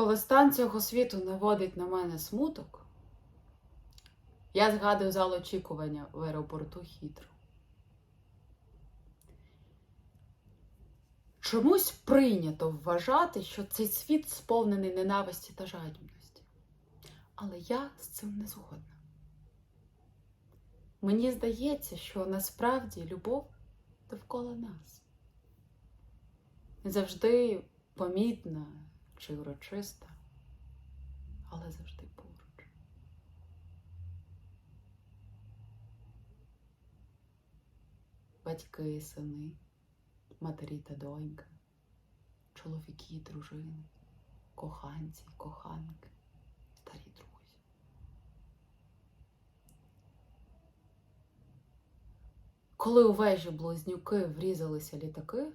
Коли стан цього світу наводить на мене смуток, я згадую зал очікування в аеропорту Хітру. Чомусь прийнято вважати, що цей світ сповнений ненависті та жадібності. Але я з цим не згодна. Мені здається, що насправді любов довкола нас. Не завжди помітна чи урочиста, але завжди поруч. Батьки сини, матері та доньки, чоловіки дружини, коханці коханки, старі друзі. Коли у вежі близнюки врізалися літаки,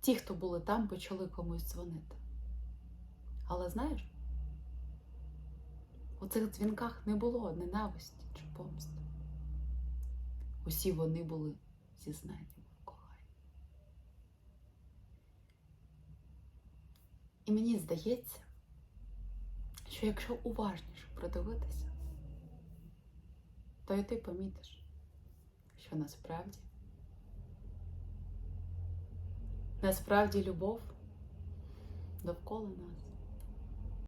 ті, хто були там, почали комусь дзвонити. Але знаєш, у цих дзвінках не було ненависті чи помсти. Усі вони були зізнанням в коханні. І мені здається, що якщо уважніше придивитися, то і ти помітиш, що насправді насправді любов довкола нас.